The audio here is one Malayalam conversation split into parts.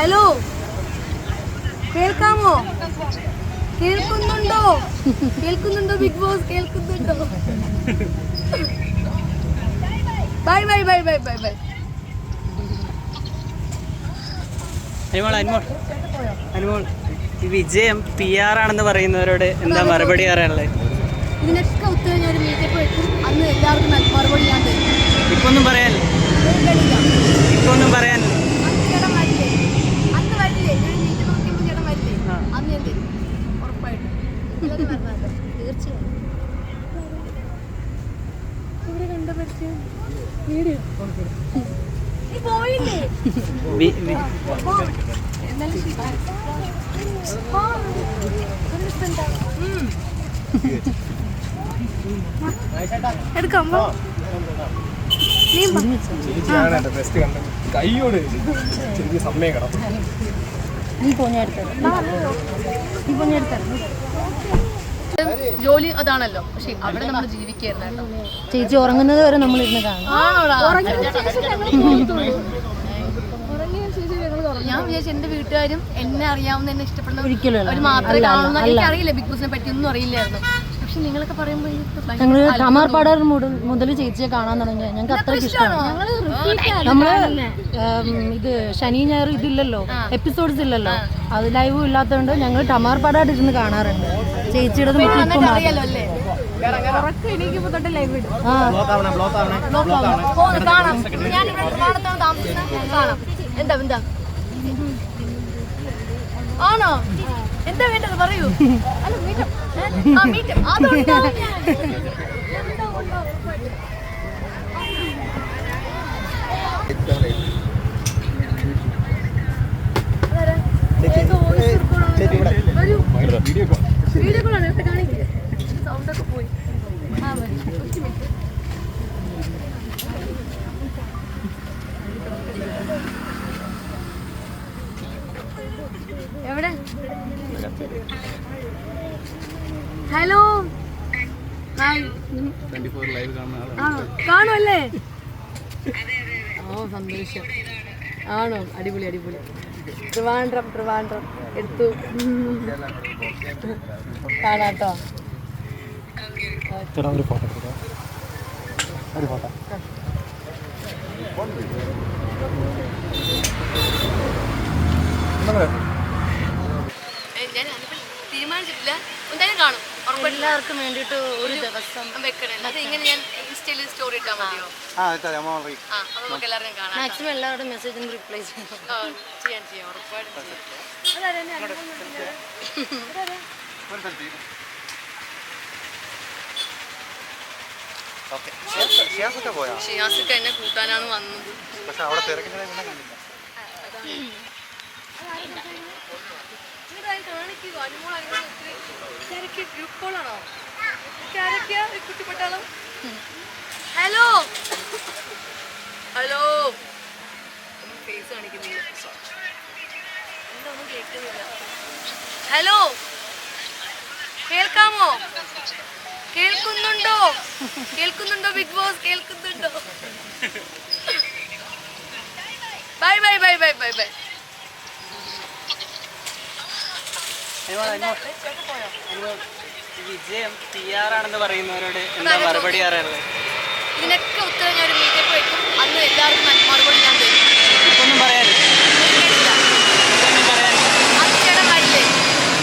ഹലോ. കേൾക്കാമോ? കേൾക്കുന്നുണ്ടോ? കേൾക്കുന്നുണ്ടോ ബിഗ് ബോസ്? കേൾക്കുന്നുണ്ടോ? Bye bye bye bye bye bye. Anumol Anumol Anumol ഈ വിജയം പി ആർ ആണെന്ന് പറയുന്നവരോട് എന്താ മറുപടി പറയാനുള്ളത്? ഇതിനൊക്കെ ഉത്തരം ഞാൻ ഒരു മീറ്റപ്പ് വെക്കും അന്ന് എല്ലാവർക്കും മ- മറുപടി ഞാൻ തരും. ഇപ്പൊ ഒന്നും പറയാൻ ഇപ്പൊന്നും പറയാൻ അന്ന് ചേട്ടൻ വരില്ലേ അന്ന് വരില്ലേ ഞാൻ മീറ്റപ്പ് വെക്കുമ്പോൾ ചേട്ടൻ വരില്ലേ ആ. അന്ന് ഞാൻ തരും ഉറപ്പായിട്ടും എല്ലാവരും വരണമല്ലോ തീർച്ചയായും ഇവിടെ കണ്ട പരിചയം വീഡിയോ നീ പോയില്ലേ വി- വി- പോ. എന്നാലും ശരി. പോ. ഒരു സ്ഥലത്താ. ഉം. എടുക്കാം പോ. നീ പോ. ചേച്ചിയാണ് എന്റെ ബെസ്റ്റ് കണ്ടത് കൈയോട് സമയം സമ്മതിക്കണം നീ പോഞ്ഞെടുത്തത് നീ പോഞ്ഞെടുത്തത് ജോലി അതാണല്ലോ. പക്ഷെ അവിടെ നമ്മൾ ജീവിക്കായിരുന്നു കേട്ടോ. ചേച്ചി ഉറങ്ങുന്നത് വരെ നമ്മൾ ഇരുന്ന് കാണും. ഞാൻ വിചാരിച്ചു എന്റെ വീട്ടുകാരും എന്നെ അറിയാവുന്ന എന്നെ ഇഷ്ടപ്പെടുന്ന ഒരിക്കലും മാത്രമേ കാണുന്ന. എനിക്കറിയില്ല ബിഗ് ബോസിനെ പറ്റി ഒന്നും അറിയില്ലായിരുന്നു. പക്ഷെ നിങ്ങളൊക്കെ പറയുമ്പോൾ എനിക്ക് ഭയങ്കര ഞങ്ങൾ അത്ഭുതം കമാർ തോന്നി. മുതൽ ചേച്ചിയെ കാണാൻ തുടങ്ങി ഞങ്ങൾക്ക് അത്രയ്ക്ക് ഇഷ്ടമാണോ? നമ്മൾ ഇത് ശനി ഞായർ ഇതില്ലല്ലോ. എപ്പിസോഡ്സ് ഇല്ലല്ലോ. അത് ലൈവും ഇല്ലാത്തതുകൊണ്ട് ഞങ്ങൾ ടമാർ പാടായിട്ട് ഇരുന്ന് കാണാറുണ്ട്. ചേച്ചിയുടെ കാണാം. എന്താ എന്താ? ആണോ? എന്താ വേണ്ടത് പറയൂ. അല്ല മീറ്റം ആ മീറ്റം അതുണ്ടോ എന്താ ഉണ്ടോ അതാരാ? ഏതോ voice record ആണ്. വരൂ. വീഡിയോ കോൾ വീഡിയോ കോളാണ് ഇവിടെ കാണിക്കില്ലേ സൗണ്ട് ഒക്കെ പോയി ആ വരൂ ഒരു മിനിറ്റ് എവിടെ? ഹലോ. കാണുമല്ലേ ഓ സന്തോഷം. ആണോ? അടിപൊളി അടിപൊളി. ട്രിവാൻഡ്രം ട്രിവാൻഡ്രം. എടുത്തു. കാണാട്ടോ. ഒരു ഫോട്ടോ എടുക്കാം. ഒരു ഫോട്ടോ. ഞാൻ അതിപ്പോൾ തീരുമാനിച്ചിട്ടില്ല. എന്തായാലും കാണും. എല്ലാവർക്കും വേണ്ടിയിട്ട് ഒരു ദിവസം വെക്കണേ അത് ഇങ്ങനെ ഞാൻ ഇൻസ്റ്റയിൽ സ്റ്റോറി ഇട്ടാൽ മതിയോ? ആ അപ്പോൾ നമുക്ക് എല്ലാവരും കാണാം മാക്സിമം എല്ലാവരുടെ മെസ്സേജും റിപ്ലൈ ചെയ്യും. ആ, ചെയ്യാൻ ചെയ്യാം. ഉറപ്പായിട്ടും ചെയ്യാം. ഓക്കെ ഷിയാസൊക്കെ പോയാ ഷിയാസൊക്കെ എന്നെ കൂട്ടാനാണ് വന്നത്. പക്ഷെ അവിടെ തിരക്കിനെ കണ്ടില്ല. ഇതായി കാണിക്കുക. അനുമോൾ അനുമോൾ ഒത്തിരി ഗ്രൂപ്പ് കോളാണോ കുട്ടിപ്പട്ടാളം? ഹലോ? ഹലോ? ഫേസ് കാണിക്കുന്നില്ല. എന്തൊന്നും കേൾക്കുന്നില്ല. ഹലോ? കേൾക്കാമോ? കേൾക്കുന്നുണ്ടോ? കേൾക്കുന്നുണ്ടോ ബിഗ് ബോസ്? കേൾക്കുന്നുണ്ടോ? Bye bye bye bye bye bye Anumol Anumol Anumol ഈ വിജയം പി ആർ ആണെന്ന് പറയുന്നവരോട് എന്താ മറുപടി പറയാനുള്ളത്? ഇതിനൊക്കെ ഉത്തരം ഞാൻ വെക്കും. അന്ന് എല്ലാവർക്കും മറുപടി ഞാൻ തരും. ഇപ്പൊ ഒന്നും പറയാൻ അന്ന് ചേട്ടൻ വരില്ലേ?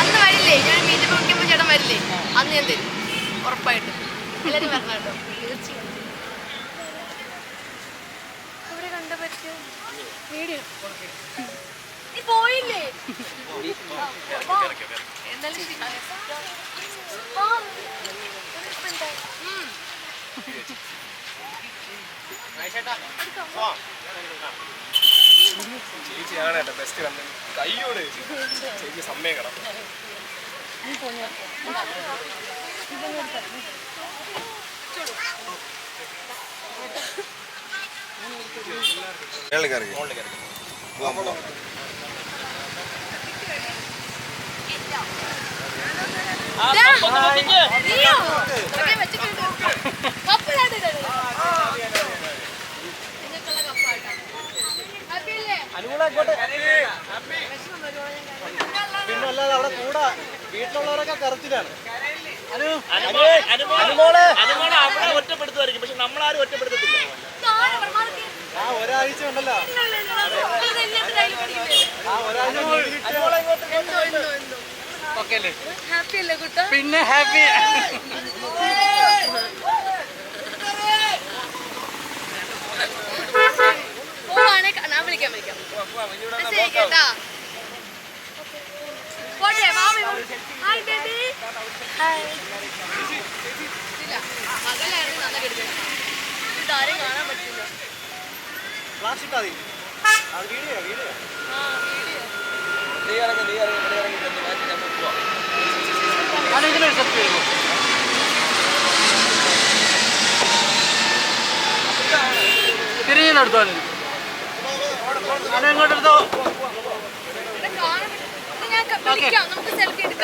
അന്ന് വരില്ലേ? ഞാൻ മീറ്റപ്പ് വയ്ക്കുമ്പോൾ ചേട്ടൻ വരില്ലേ? അന്ന് ഞാൻ തരും. ഉറപ്പായിട്ടും. എല്ലാവരും വരണം കേട്ടോ. തീർച്ചയായും. ഇവിടെ കണ്ട പറ്റിയ വീഡിയോ. പോയില്ലേ. ചേച്ചിയാണ് എന്റെ ബെസ്റ്റ് കണ്ടത് കൈയോട് ചേച്ചി സമ്മതിക്കണം മേളിൽ കയറി പോവാം പോവാം നീയോ? ഒക്കെ വെച്ചിട്ടുണ്ട്. കപ്പ് ദാ ഇത് ഇതാണ്. നിങ്ങൾക്കുള്ള കപ്പാട്ടോ. ഹാപ്പി അല്ലേ? പിന്നെ അല്ലാതെ അവിടെ കൂടെ. വീട്ടിലുള്ളവരൊക്കെ കറച്ചിലാണ് അനുമോളെ പക്ഷെ ഹാപ്പി അല്ലേ? കുട്ട? പിന്നെ ഹാപ്പി. പോവാണെ ഞാൻ വിളിക്കാം വിളിക്കാം. മെസ്സേജ് പോട്ടെ മാമി ഹായ് ബേബി. ഹായ് ഇല്ല പകലായിരുന്നു നല്ല കിടക്കുന്നത് ഇതാരും കാണാൻ പറ്റില്ല. ഫ്ലാഷ് ഇട്ടാ വീഡിയോ വീഡിയോ. നീ ഇറങ്ങി നീ ഇറങ്ങി ഇവിടെ ഇറങ്ങി ചെന്ന് മാറ്റി നമുക്ക് പോവാം ഇതിലൊരു സെറ്റ് വരുമോ തിരിഞ്ഞെടുത്തോ അനു ഇങ്ങോട്ടെടുത്തോ ഇവിടെ കാണാൻ പറ്റില്ല.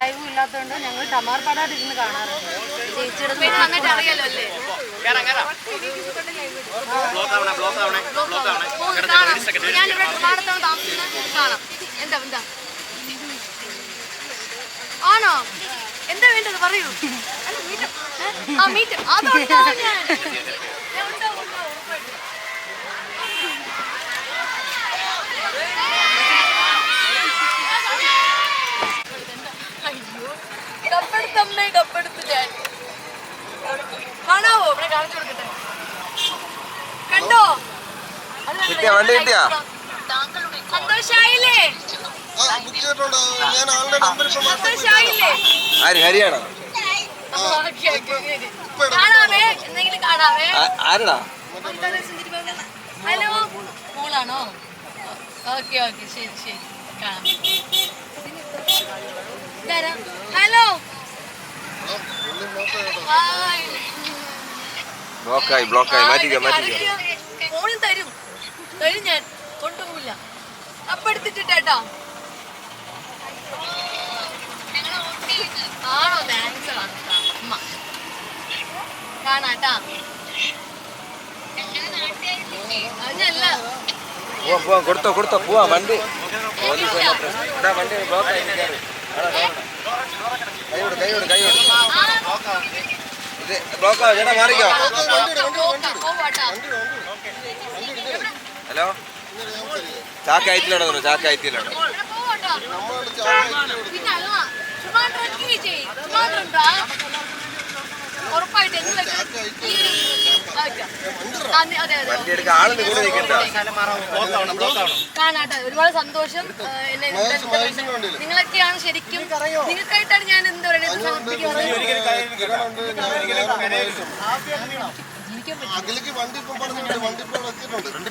ലൈവ് ഇല്ലാത്തതുകൊണ്ട് ഞങ്ങൾ ടമാർ പടായിട്ട് ഇരുന്ന് കാണാറുണ്ട് ചേച്ചിയുടെ ആണോ? എന്താ വേണ്ടത്? പറയൂ. അല്ല മീറ്റർ ആ മീറ്റർ അതുണ്ടാവും ഞാൻ ഞാൻ ഉണ്ടാവും, ഉണ്ടാവും, ഉറപ്പായിട്ടും. അയ്യോ കപ്പെടുത്തമ്മേ കപ്പെടുത്തു ഞാൻ കാണാവോ? ഇവിടെ കാണിച്ചു കൊടുക്കട്ടെ. കണ്ടോ? കിട്ടിയോ? വണ്ടി കിട്ടിയോ? സന്തോഷായില്ലേ? സന്തോഷായില്ലേ? ആര് ഹരിയാണോ. കാണാവേ? എന്തെങ്കിലും കാണാവേ? ആരടാ? ഹലോ? മോളാണോ? ഓക്കെ ഓക്കെ ശരി ശരി. കാണാം. ഇതാരാ? ഹലോ. ബ്ലോക്കായി ബ്ലോക്കായി. മാറ്റിക്കോ മാറ്റിക്കോ. ഫോണിൽ തരും. തരും ഞാൻ. കൊണ്ടുപോകില്ല. അപ്പെടുത്തിട്ടാ ആണോ? താങ്ക്സ് അമ്മ. കാണാട്ടാ. അതിനല്ല പോവാം പോവാം. കൊടുത്തോ കൊടുത്തോ. പോവാം വണ്ടി. പോലീസ് വണ്ടി ബ്ലോക്കായി. കൈയോട് കൈയോട് കൈയോട് ഇത് ബ്ലോക്കാ ചേട്ടാ മാറിക്കോ ഹലോ ചാക്ക ചാക്ക് ട്രക്കിങ് ചെയ്യ് ചുമ്മാ ഉണ്ടാ ഉറപ്പായിട്ട് കാണാട്ടെ ഒരുപാട് സന്തോഷം എന്നെ. നിങ്ങളൊക്കെയാണ് ശരിക്കും നിങ്ങൾക്കായിട്ടാണ് ഞാൻ എന്താ പറയുക സമർപ്പിക്കുന്നത് അഖിലേക്ക് വണ്ടി ഇപ്പം പറഞ്ഞിട്ടുണ്ട് വണ്ടി ഇപ്പോൾ ഇവിടെ എത്തിയിട്ടുണ്ട്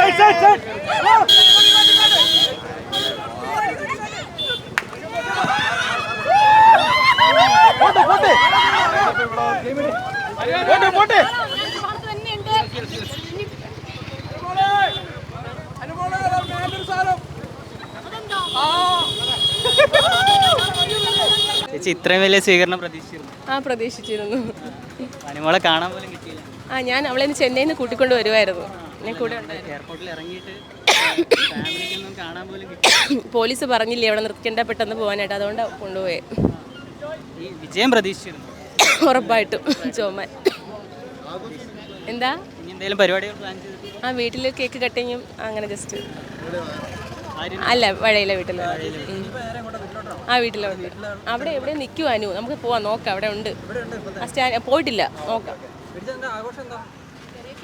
ചേച്ചി ഇത്രയും വലിയ സ്വീകരണം പ്രതീക്ഷിച്ചിരുന്നു. ആ പ്രതീക്ഷിച്ചിരുന്നു. കാണാൻ പോലും കിട്ടിയില്ല. ആ ഞാൻ അവളെ ചെന്നൈന്ന് ചെന്നൈയിൽ നിന്ന് കൂട്ടിക്കൊണ്ട് വരുമായിരുന്നു എയർപോർട്ടിൽ ഇറങ്ങിയിട്ട് പോലീസ് പറഞ്ഞില്ലേ അവിടെ നിർത്തേണ്ട പെട്ടെന്ന് പോകാനായിട്ട് അതുകൊണ്ട് വിജയം പ്രതീക്ഷിച്ചിരുന്നു. ഉറപ്പായിട്ടും. ചോമാൻ എന്താ? ആ വീട്ടിൽ കേക്ക് കട്ടിങ്ങും അങ്ങനെ ജസ്റ്റ് അല്ല വഴയിലെ വീട്ടിൽ ആ വീട്ടിലെ അവിടെ എവിടെ നിൽക്കുവാനു നമുക്ക് പോവാം നോക്കാം. അവിടെ ഉണ്ട്. പോയിട്ടില്ല. നോക്കാം. ആഘോഷം എന്താ?